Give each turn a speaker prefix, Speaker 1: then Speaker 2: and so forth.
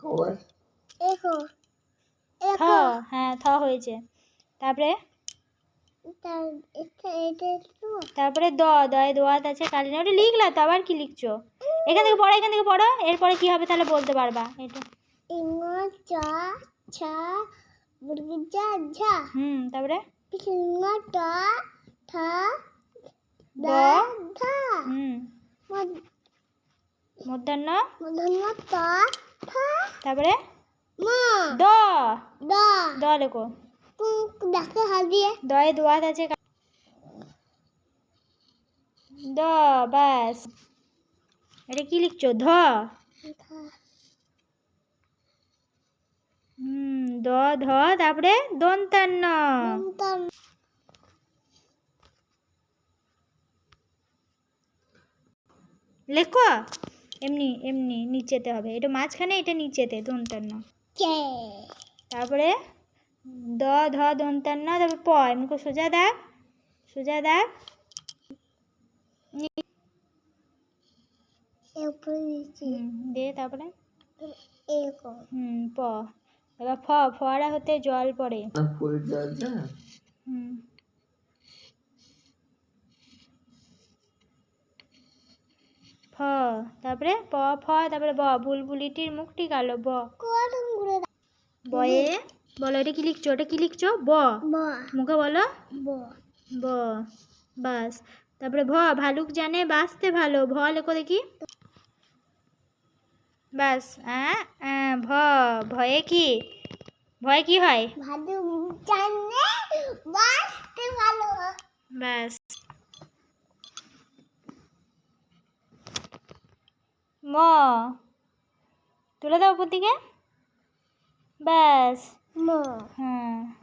Speaker 1: কবার
Speaker 2: এখো এখো।
Speaker 3: হ্যাঁ থ হয়েছে। তারপরে? তারপরে দ দয়ে দোয়াত আছে কালিনা ওটা লিখলা তো আবার কি লিখছো? এখান থেকে পড়ো এখান থেকে পড়ো এরপরে কি হবে তাহলে বলতে পারবা এটা।
Speaker 2: চা ছা মুরগি ঝা
Speaker 3: হুম তারপরে?
Speaker 2: সিংহ টা থা
Speaker 3: দ
Speaker 2: ধা।
Speaker 3: হুম। মধ্যাহ্ন।
Speaker 2: মধন্য তা
Speaker 3: তারপরে? দ।
Speaker 2: দ।
Speaker 3: লেখো।
Speaker 2: ডাকে হাত দয়ে
Speaker 3: দোয়াত আছে। দ বাস। এটা কি লিখছো? ধ। হুম দ ধ তারপরে দন্তান্ন। লেখো। এমনি এমনি নিচেতে হবে। এটা মাঝখানে এটা নিচেতে দন্তান্ন।
Speaker 2: কে
Speaker 3: তারপরে দ ধ দন্তান্ন তারপরে প এমনি করে সোজা দাগ সোজা দাগ দে তারপরে? হুম প। এবার ফ ফোয়ারা হতে জল পড়ে।
Speaker 1: না ফুল জল
Speaker 3: হুম। তারপরে প ফ তারপরে ব। বুলবুলিটির মুখটি কালো ব। বয়ে বলো এটা কি লিখছো? এটা কি লিখছো? ব। মুখে বলো।
Speaker 2: ব।
Speaker 3: ব। বাস। তারপরে ভ ভালুক জানে বাঁচতে ভালো। ভ লেখো দেখি। বাস ভ। ভয়ে কি? ভয় কি হয়?
Speaker 2: ভালো জানে বাঁচতে ভালো।
Speaker 3: ব্যাস ম। তুলে দাও উপর দিকে। ব্যাস।
Speaker 2: ম।
Speaker 3: হ্যাঁ।